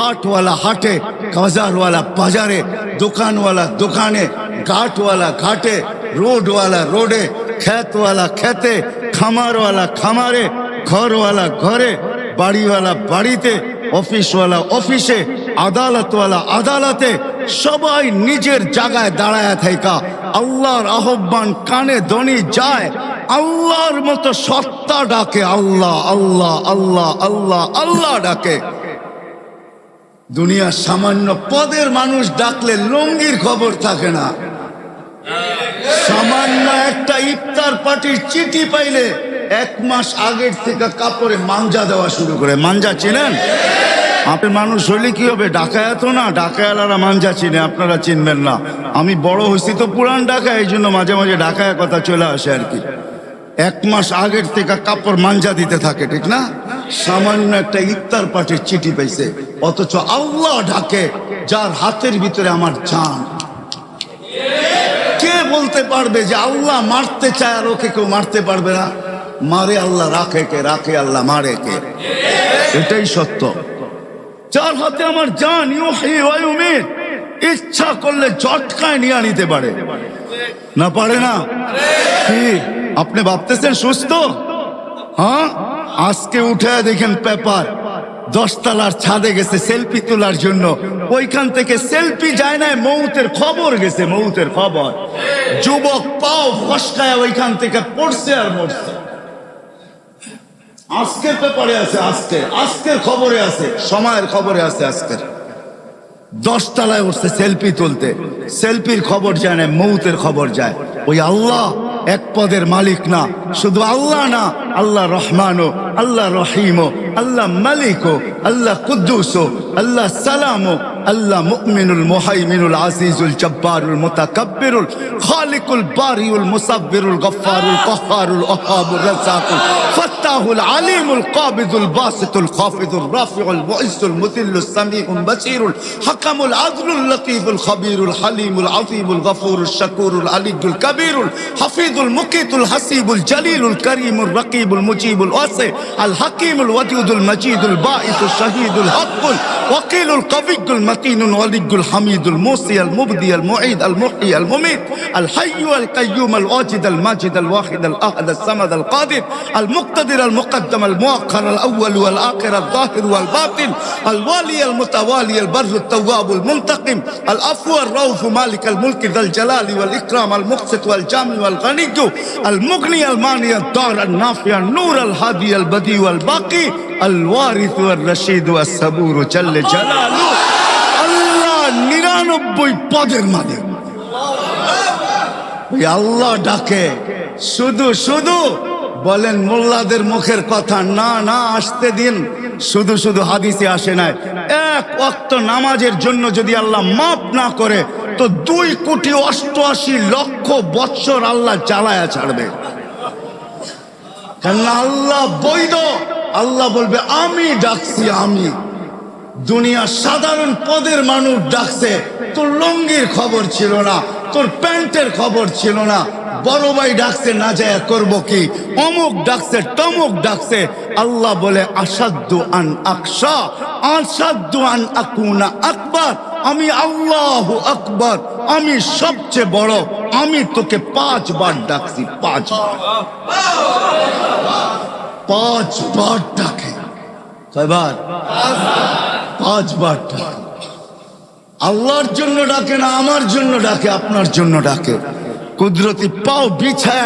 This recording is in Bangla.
হাটওয়ালা হাটে বাজারওয়ালা বাজারে দোকানওয়ালা দোকানে ঘাটওয়ালা ঘাটে রোডওয়ালা রোডে খেতওয়ালা খেতে খামারওয়ালা খামারে ঘরওয়ালা ঘরে বাড়িওয়ালা বাড়িতে অফিসওয়ালা অফিসে আদালতওয়ালা আদালতে সবাই নিজের জায়গায় দাঁড়ায় থাকা আল্লাহর আহ্বান কানে দনি যায় আল্লাহর মতো সত্তা ডাকে আল্লাহ আল্লাহ আল্লাহ আল্লাহ আল্লাহ ডাকে দুনিয়ার সামান্য পদের মানুষ ডাকলে লঙ্গির খবর থাকে না। সামান্য একটা ইফতার পার্টির চিঠি পাইলে এক মাস আগের থেকে কাপড়ে মাঞ্জা দেওয়া শুরু করে। মাঞ্জা চিনেন? আপনার মানুষ হলে কি হবে? ডাকায়াত না ডাকায়ালারা মাঞ্জা চিনে, আপনারা চিনবেন না। আমি বড় হয়েছি তো পুরান ঢাকা এই জন্য মাঝে মাঝে ঢাকায় কথা চলে আসে আর কি। এক মাস আগের থেকে কাপড় মাঞ্জা দিতে থাকে, ঠিক না? সামান্য একটা ইফতার পার্টির চিঠি পাইছে। অথচ আল্লাহ ঢাকে যার হাতের ভিতরে আমার জান। কে বলতে পারবে যে আল্লাহ মারতে চায় আর ওকে কেউ মারতে পারবে না? মারে আল্লাহ, রাখে কে? রাখে আল্লাহ, মারে কে? এটাই সত্য। যার হাতে আমার জান ইচ্ছা করলে জটকায় নিয়ে নিতে পারে। না পারে না? কি? আপনি ভাবতেছেন সুস্থ? হ্যাঁ? আজকে উঠে দেখেন পেপার। দশতলার ছাদে গেছে সেলফি তোলার জন্য। ওইখান থেকে সেলফি যায় না মৌতের খবর গেছে, মৌতের খবর। যুবক পাও ফসকায় ওইখান থেকে পড়ছে আর মরছে। আজকের পেপারে আছে, আজকে। আজকের খবরে আছে, সময়ের খবরে আছে আজকের। দশতলায় উঠছে সেলফি তুলতে। সেলফির খবর যায় না মৌতের খবর যায়। ওই আল্লাহ এক পদের মালিক না শুধু আল্লাহ না আল্লাহ রহমানও আল্লাহ রহিমও। আল্লাহ মালিকও, আল্লাহ কুদ্দুসও, আল্লাহ সালামও, আল্লাহ মুমিনুল মুহাইমিনুল আজিজুল জব্বারুল মুতাকাব্বিরুল খালিকুল বারিউল মুসাব্বিরুল গফফারুল কহ্হারুল ওহাবুর রাজ্জাকুল ফাত্তাহুল আলিমুল কাবিদুল বাসিতুল খাফিদুল রাফিউল মুইজ্জুল মুদিল্লুস সামিউল বাসিরুল হাকামুল আদলুল লতীফুল খবীরুল হালিমুল আযীমুল গফুরুল শাকুরুল আলিয়ুল কবীরুল হাফিজুল মুকিতুল হাসিবুল জলিলুল করিমুল রকিবুল মুজিবুল ওয়াসি আল হাকিমুল المجيد البائس الشهيد الحق الوقيل القوي المتين الولي الحميد الموصي المبدي المعيد المحيي المميت الحي القيوم الواجد الماجد الواحد الأحد السمد القادر المقتدر المقدم المؤخر الأول والآخر الظاهر والباطن الوالي المتوالي البر التواب المنتقم العفو الروف مالك الملك ذا الجلال والإكرام المقسط والجامع والغني المغني الماني الدار النافع النور الهادي البديع والباقي আলওয়ারিসু আর রশিদু আর সাবুরু চল্লে জালালু। আল্লাহ নিরানব্বই পদের মালিক। ওই আল্লাহ ডাকে, শুধু শুধু। বলেন, মোল্লাদের মুখের কথা, না না, আসতে দিন। শুধু শুধু হাদিসে আসে না এক অক্ত নামাজের জন্য যদি আল্লাহ মাফ না করে, তো দুই কোটি অষ্টআশি লক্ষ বৎসর আল্লাহ চালায়া ছাড়বে। কেননা আল্লাহ বৈধ। আল্লাহ বলবে, আমি ডাকছি, আমি। দুনিয়া সাধারণ পদের মানুষ ডাকছে, তোর লঙ্গির খবর ছিল না, তোর প্যান্টের খবর ছিল না। বড় ভাই ডাকছে, না যায়, করব কি? অমুক ডাকছে টমুক ডাকছে। আল্লাহ বলে আসাদ্দু আন আকশা আসাদ্দু আন আকুনা আকবর। আমি আল্লাহ আকবর, আমি সবচেয়ে বড়, আমি তোকে পাঁচবার ডাকছি, পাঁচবার। পাঁচবার ডাকে। কয়বার পাঁচবার ডাকে। আল্লাহর জন্য ডাকে না, আমার জন্য ডাকে, আপনার জন্য ডাকে। কুদরতি পাও বিছায়